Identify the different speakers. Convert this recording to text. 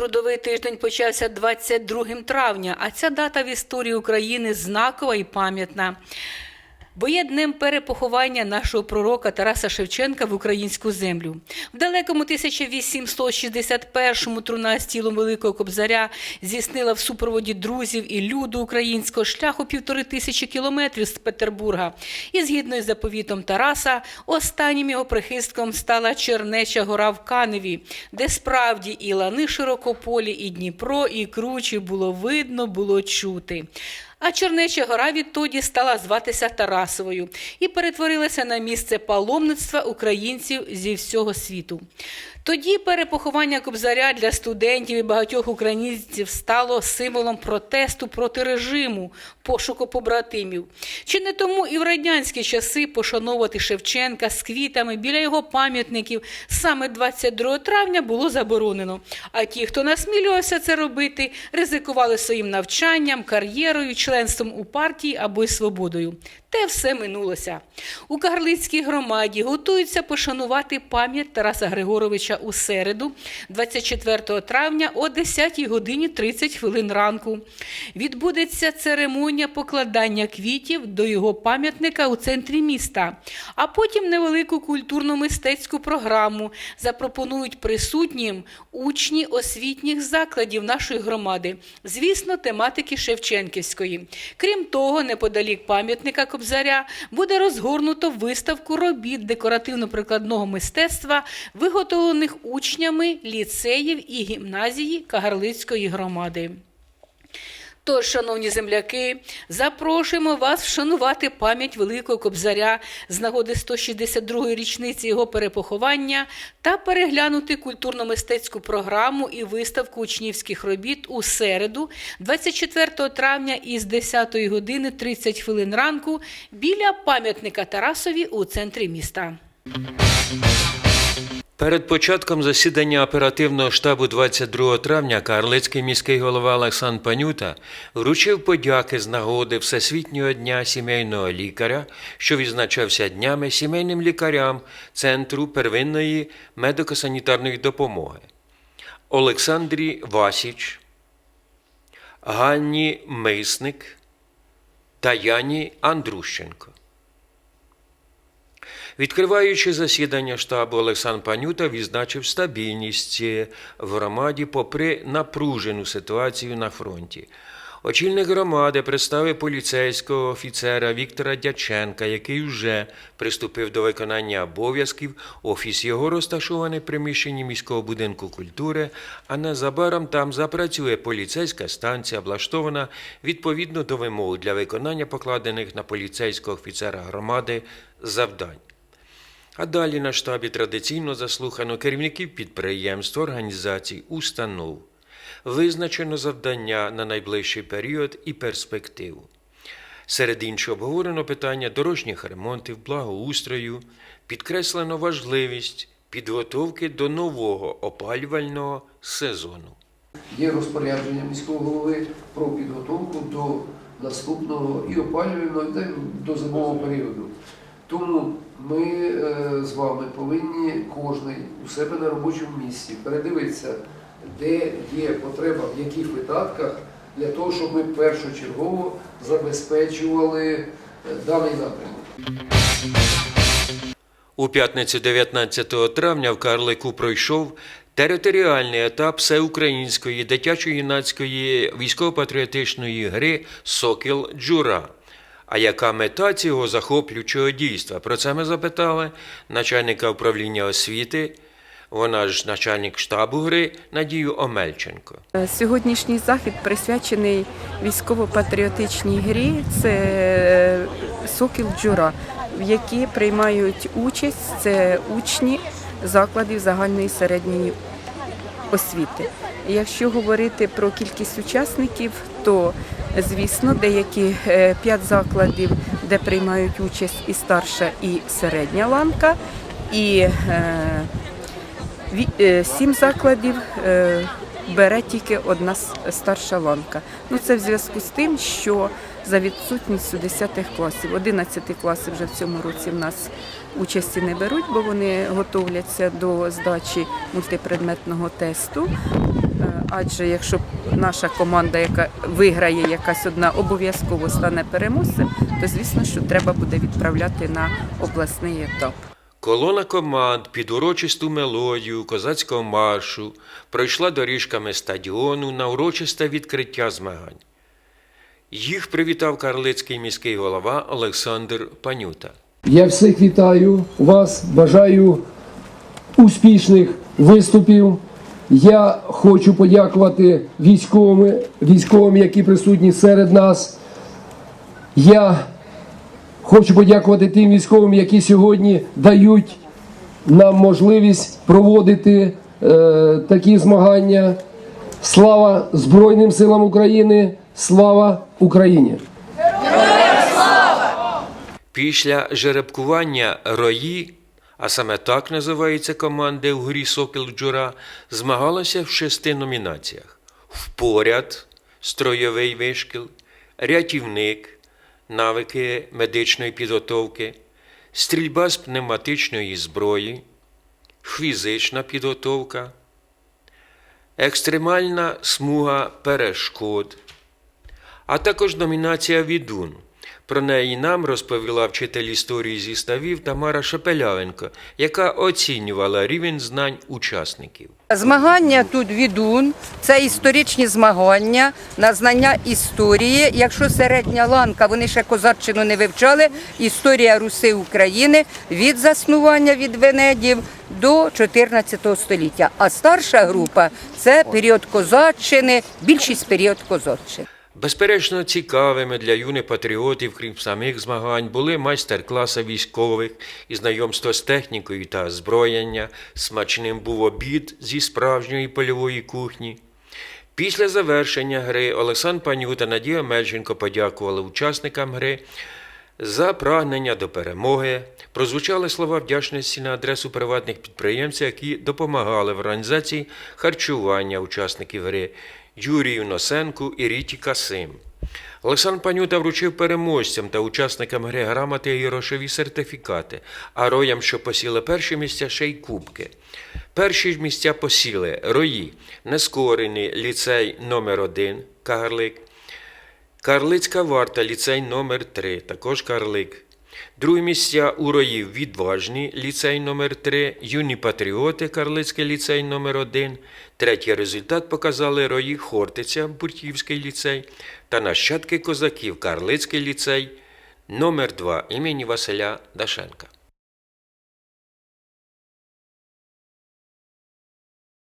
Speaker 1: Трудовий тиждень почався 22 травня, а ця дата в історії України знакова і пам'ятна. Бо є днем перепоховання нашого пророка Тараса Шевченка в українську землю. В далекому 1861-му труна з тілом Великого Кобзаря здійснила в супроводі друзів і люду українського шляху півтори тисячі кілометрів з Петербурга. І згідно із заповітом Тараса, останнім його прихистком стала Чернеча гора в Каневі, де справді і лани широкополі, і Дніпро, і кручі було видно, було чути. А Чернеча гора відтоді стала зватися Тарасовою і перетворилася на місце паломництва українців зі всього світу. Тоді перепоховання Кобзаря для студентів і багатьох українців стало символом протесту проти режиму, пошуку побратимів. Чи не тому і в радянські часи пошановувати Шевченка з квітами біля його пам'ятників саме 22 травня було заборонено. А ті, хто насмілювався це робити, ризикували своїм навчанням, кар'єрою, членством у партії або й свободою. Те все минулося. У Карлицькій громаді готуються пошанувати пам'ять Тараса Григоровича у середу, 24 травня о 10 годині 30 хвилин ранку. Відбудеться церемонія покладання квітів до його пам'ятника у центрі міста, а потім невелику культурно-мистецьку програму запропонують присутнім учні освітніх закладів нашої громади, звісно, тематики Шевченківської. Крім того, неподалік пам'ятника Кобзаря буде розгорнуто виставку робіт декоративно-прикладного мистецтва, виготовлених учнями ліцеїв і гімназії Кагарлицької громади. Тож, шановні земляки, запрошуємо вас вшанувати пам'ять Великого Кобзаря з нагоди 162-ї річниці його перепоховання та переглянути культурно-мистецьку програму і виставку учнівських робіт у середу, 24 травня із 10 години 30 хвилин ранку біля пам'ятника Тарасові у центрі міста.
Speaker 2: Перед початком засідання оперативного штабу 22 травня Карлицький міський голова Олександр Панюта вручив подяки з нагоди Всесвітнього дня сімейного лікаря, що відзначався днями сімейним лікарям Центру первинної медико-санітарної допомоги. Олександрі Васіч, Ганні Мисник та Яні Андрущенко. Відкриваючи засідання штабу, Олександр Панюта відзначив стабільність в громаді попри напружену ситуацію на фронті. Очільник громади представив поліцейського офіцера Віктора Дяченка, який вже приступив до виконання обов'язків. Офіс його розташований в приміщенні міського будинку культури, а незабаром там запрацює поліцейська станція, облаштована відповідно до вимог для виконання покладених на поліцейського офіцера громади завдань. А далі на штабі традиційно заслухано керівників підприємств, організацій, установ. Визначено завдання на найближчий період і перспективу. Серед іншого обговорено питання дорожніх ремонтів, благоустрою, підкреслено важливість підготовки до нового опалювального сезону.
Speaker 3: Є розпорядження міського голови про підготовку до наступного і опалювального, і до зимового періоду. Тому ми е, з вами повинні кожен у себе на робочому місці передивитися, де є потреба, в яких видатках, для того, щоб ми першочергово забезпечували е, даний напрямок.
Speaker 2: У п'ятницю 19 травня в Карлику пройшов територіальний етап всеукраїнської дитячо-юнацької військово-патріотичної гри Сокіл Джура. А яка мета цього захоплюючого дійства? Про це ми запитали начальника управління освіти, вона ж начальник штабу гри Надію Омельченко.
Speaker 4: Сьогоднішній захід присвячений військово-патріотичній грі. Це е, Сокіл Джура, в якій приймають участь це учні закладів загальної середньої освіти. Якщо говорити про кількість учасників, то звісно деякі е, п'ять закладів, де приймають участь і старша, і середня ланка, і е, е, Сім закладів бере тільки одна старша ланка. Ну це в зв'язку з тим, що за відсутністю 10 класів, 11 класів вже в цьому році в нас участі не беруть, бо вони готовляться до здачі мультипредметного тесту. Е, Адже якщо наша команда, яка виграє якась одна, обов'язково стане переможцем, то звісно, що треба буде відправляти на обласний етап.
Speaker 2: Колона команд під урочисту мелодію козацького маршу пройшла доріжками стадіону на урочисте відкриття змагань. Їх привітав карлицький міський голова Олександр Панюта.
Speaker 3: Я всіх вітаю вас, бажаю успішних виступів. Я хочу подякувати військовим, військовим, які присутні серед нас. Я хочу подякувати тим військовим, які сьогодні дають нам можливість проводити е, такі змагання. Слава Збройним силам України! Слава Україні!
Speaker 2: Після жеребкування рої, а саме так називаються команди в грі Сокіл Джура, змагалися в шести номінаціях: впоряд, строєвий вишкіл, рятівник, навики медичної підготовки, стрільба з пневматичної зброї, фізична підготовка, екстремальна смуга перешкод, а також номінація Відун. Про неї нам розповіла вчитель історії зі ставів Тамара Шепелявенко, яка оцінювала рівень знань учасників.
Speaker 5: Змагання тут відун, це історичні змагання на знання історії. Якщо середня ланка, вони ще козаччину не вивчали. Історія Руси України від заснування від Венедів до 14 століття. А старша група це період козаччини, більшість період козаччини.
Speaker 2: Безперечно, цікавими для юних патріотів, крім самих змагань, були майстер-класи військових і знайомство з технікою та озброєння. Смачним був обід зі справжньої польової кухні. Після завершення гри Олександр Паню та Надія Мельченко подякували учасникам гри за прагнення до перемоги. Прозвучали слова вдячності на адресу приватних підприємців, які допомагали в організації харчування учасників гри Юрію Носенку і Ріті Касим. Олександр Панюта вручив переможцям та учасникам гри грамоти і грошові сертифікати, а роям, що посіли перші місця, ще й кубки. Перші місця посіли рої, нескорений ліцей номер 1 Кагарлик, Карлицька варта, ліцей номер 3 також Карлик. Друге місця у роїв Відважні, ліцей номер 3 Юні Патріоти, Карлицький ліцей номер 1 Третій результат показали рої Хортиця, Буртівський ліцей та нащадки козаків, Карлицький ліцей номер 2 імені Василя Дашенка.